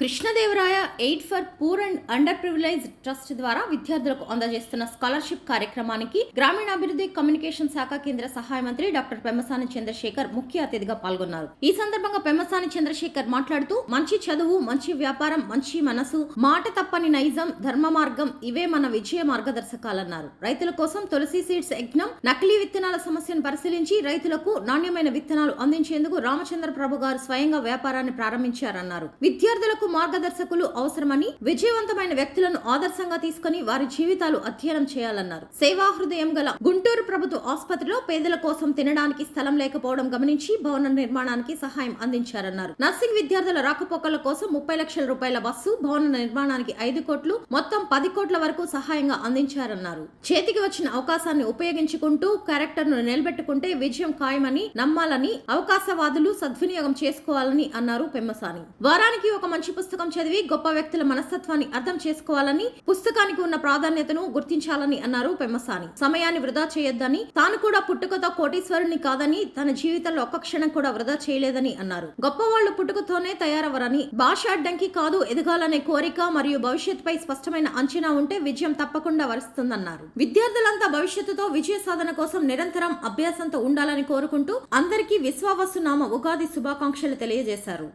Krishnadevaraya aid for poor and underprivileged trust ద్వారా విద్యార్థులకు అందజేస్తున్న scholarship కార్యక్రమానికి గ్రామీణాభివృద్ధి కమ్యూనికేషన్ శాఖ కేంద్ర సహాయ మంత్రి డాక్టర్ పెమ్మసాని చంద్రశేఖర్ ముఖ్య అతిథిగా పాల్గొన్నారు. ఈ సందర్భంగా పెమ్మసాని చంద్రశేఖర్ మాట్లాడుతూ మంచి చదువు మంచి వ్యాపారం మంచి మనసు మాట తప్పని నైజం ధర్మ మార్గం ఇవే మన విజయ మార్గదర్శకాలన్నారు. రైతుల కోసం తులసి సీడ్స్ యజ్ఞం నకిలీ విత్తనాల సమస్యను పరిశీలించి రైతులకు నాణ్యమైన విత్తనాలు అందించేందుకు రామచంద్ర ప్రభు గారు స్వయంగా వ్యాపారాన్ని ప్రారంభించారన్నారు. విద్యార్థులకు మార్గదర్శకులు అవసరమని విజయవంతమైన వ్యక్తులను ఆదర్శంగా తీసుకుని వారి జీవితాలు అధ్యయనం చేయాలన్నారు. సేవా హృదయం గల గుంటూరు ప్రభుత్వ ఆసుపత్రిలో పేదల కోసం తినడానికి స్థలం లేకపోవడం గమనించి భవన నిర్మాణానికి సహాయం అందించారన్నారు. నర్సింగ్ విద్యార్థుల రాకపోకల కోసం ముప్పై లక్షల రూపాయల బస్సు భవన నిర్మాణానికి ఐదు కోట్లు మొత్తం పది కోట్ల వరకు సహాయంగా అందించారన్నారు. చేతికి వచ్చిన అవకాశాన్ని ఉపయోగించుకుంటూ క్యారెక్టర్ను నిలబెట్టుకుంటే విజయం ఖాయమని నమ్మాలని అవకాశవాదులు సద్వినియోగం చేసుకోవాలని అన్నారు పెమ్మసాని. వారానికి ఒక మంచి పుస్తకం చదివి గొప్ప వ్యక్తుల మనస్తత్వాన్ని అర్థం చేసుకోవాలని పుస్తకానికి ఉన్న ప్రాధాన్యతను గుర్తించాలని అన్నారు పెమ్మసాని. సమయాన్ని వృధా చేయొద్దని తాను కూడా పుట్టుకతో కోటీశ్వరుని కాదని తన జీవితంలో ఒక్క క్షణం కూడా వృధా చేయలేదని అన్నారు. గొప్పవాళ్ళు పుట్టుకతోనే తయారవరని భాష అడ్డంకి కాదు ఎదగాలనే కోరిక మరియు భవిష్యత్తుపై స్పష్టమైన అంచనా ఉంటే విజయం తప్పకుండా వరుస్తుందన్నారు. విద్యార్థులంతా భవిష్యత్తుతో విజయ సాధన కోసం నిరంతరం అభ్యాసంతో ఉండాలని కోరుకుంటూ అందరికీ విశ్వావసునామ ఉగాది శుభాకాంక్షలు తెలియజేశారు.